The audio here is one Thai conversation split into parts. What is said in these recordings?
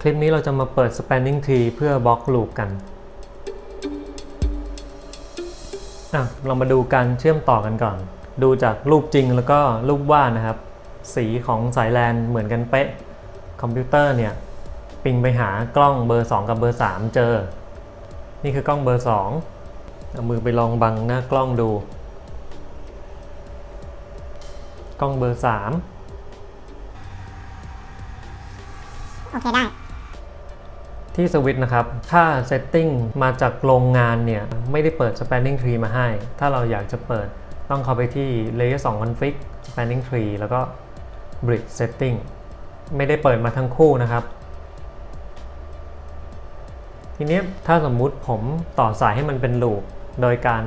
คลิปนี้เราจะมาเปิด spanning tree เพื่อบล็อกลูปกันอะเรามาดูการเชื่อมต่อกันก่อน ดูจากรูปจริงแล้วก็รูปวาดนะครับ สีของสายแลนเหมือนกันเป๊ะ คอมพิวเตอร์เนี่ย ปิงไปหากล้องเบอร์ 2 กับเบอร์ 3 เจอ นี่คือกล้องเบอร์ 2 เอามือไปลองบังหน้ากล้องดู กล้องเบอร์ 3 อเคได้ ที่สวิตช์นะครับถ้าเซตติ้งมาจากโรงงานเนี่ย ไม่ได้เปิด spanning tree มาให้ ถ้าเราอยากจะเปิดต้องเข้าไปที่ layer 2 config spanning tree แล้วก็ bridge setting ไม่ได้เปิดมาทั้งคู่นะครับ ทีนี้ถ้าสมมุติผมต่อสายให้มันเป็นลูป โดยการ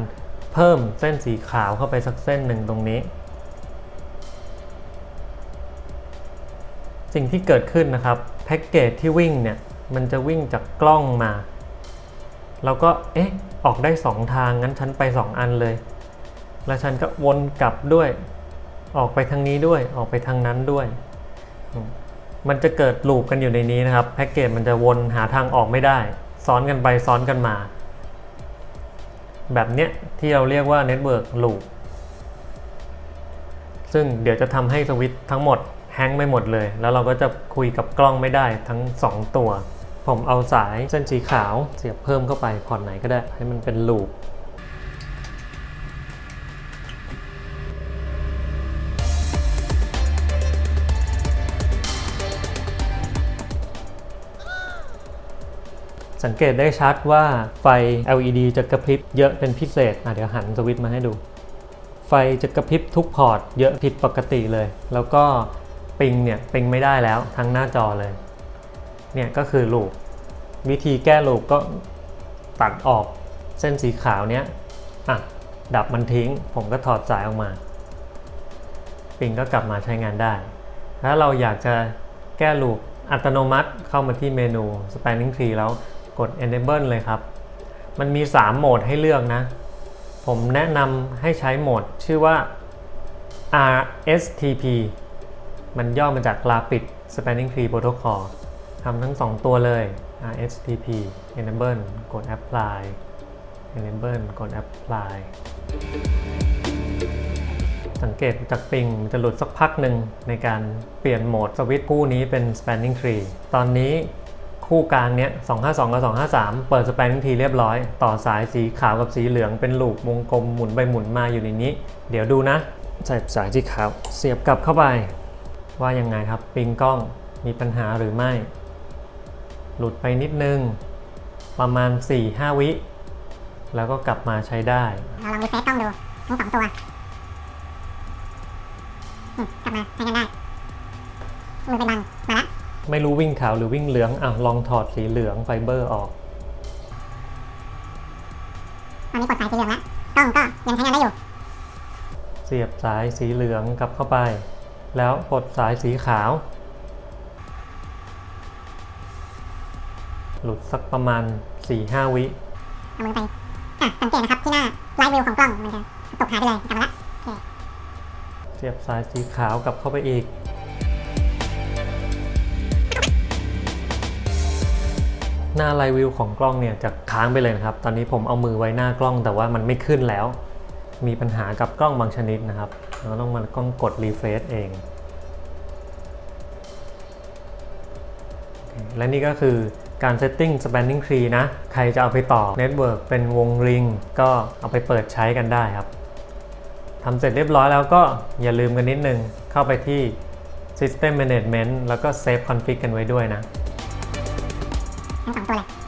เพิ่มเส้นสีขาวเข้าไปสักเส้นหนึ่งตรงนี้ สิ่งที่เกิดขึ้นนะครับแพ็กเกจที่วิ่งเนี่ยมันจะวิ่งจากกล้องมาแล้วก็เอ๊ะออกได้ 2 ทางงั้นฉันไป 2 อันเลย แล้วฉันก็วนกลับด้วย ออกไปทางนี้ด้วยออกไปทางนั้นด้วย มันจะเกิดลูปกันอยู่ในนี้นะครับแพ็กเกจมันจะวนหาทางออกไม่ได้ ซ้อนกันไปซ้อนกันมา แบบเนี้ยที่เราเรียกว่า Network Loop ซึ่งเดี๋ยวจะทำให้สวิตช์ทั้งหมด ฮงไม่หมดเลย แล้วเราก็จะคุยกับกล้องไม่ได้ทั้ง 2 ตัว ผมเอาสายเส้นสีขาวเสียบเพิ่มเข้าไปพอร์ตไหนก็ได้ให้มันเป็นลูปสังเกตได้ชัดว่าไฟ LED จะกระพริบเยอะเป็นพิเศษอะเดี๋ยวหันสวิตช์มาให้ดู ไฟจะกระพริบทุกพอร์ตเยอะผิดปกติเลย แล้วก็ ปิงเนี่ยปิงไม่ได้แล้วทั้งหน้าจอเลยเนี่ยก็คือลูปวิธีแก้ลูปก็ตัดออกเส้นสีขาวเนี้ยอะดับมันทิ้ง ผมก็ถอดสายออกมา ปิงก็กลับมาใช้งานได้ ถ้าเราอยากจะแก้ลูปอัตโนมัติเข้ามาที่เมนู spanning tree แล้วกด enable เลยครับ มันมี 3 โหมดให้เลือกนะ ผมแนะนำให้ใช้โหมดชื่อว่า RSTP มันย่อมาจาก Rapid Spanning Tree Protocol ทำทั้ง 2 ตัวเลย RSTP Enable กด Apply Enable กด Apply สังเกตจากปิงมันจะหลุดสักพักหนึ่งในการเปลี่ยนโหมดสวิตช์คู่นี้เป็น spanning tree ตอนนี้คู่กลางเนี้ย 252 กับ 253 เปิด spanning tree เรียบร้อย ต่อสายสีขาวกับสีเหลืองเป็นลูปวงกลมหมุนไปหมุนมาอยู่ในนี้ เดี๋ยวดูนะ ใส่สายสีขาวเสียบกลับเข้าไป ว่ายังไงครับปิงกล้องมีปัญหาหรือไม่ หลุดไปนิดนึง ประมาณ 4-5 วิ แล้วก็กลับมาใช้ได้ เราลองรีเฟซกล้องดูทั้งสองตัวอืมกลับมาใช้กันได้มือไปบัง มาละไม่รู้วิ่งขาวหรือวิ่งเหลืองอะลองถอดสีเหลืองไฟเบอร์ออกตอนนี้กดสายสีเหลืองแล้วกล้องก็ยังใช้งานได้อยู่ เสียบสายสีเหลืองกลับเข้าไป แล้วกดสายสีขาว หลุดสักประมาณ 4-5 วิเอามือไปอะสังเกตนะครับที่หน้าไลฟ์วิวของกล้องมันจะตกหายไปเลยกลับมาละเสียบสายสีขาวกลับเข้าไปอีก หน้าไลฟ์วิวของกล้องเนี่ยจะค้างไปเลยนะครับ ตอนนี้ผมเอามือไว้หน้ากล้องแต่ว่ามันไม่ขึ้นแล้ว มีปัญหากับกล้องบางชนิดนะครับ เราต้องมากล้องกดรีเฟรชเอง และนี่ก็คือการเซตติ้ง spanning tree นะ ใครจะเอาไปต่อ network เป็นวงริง ก็เอาไปเปิดใช้กันได้ครับทำเสร็จเรียบร้อยแล้วก็อย่าลืมกันนิดนึง เข้าไปที่ System Management แล้วก็ Save Config กันไว้ด้วยนะทั้งสองตัวเลย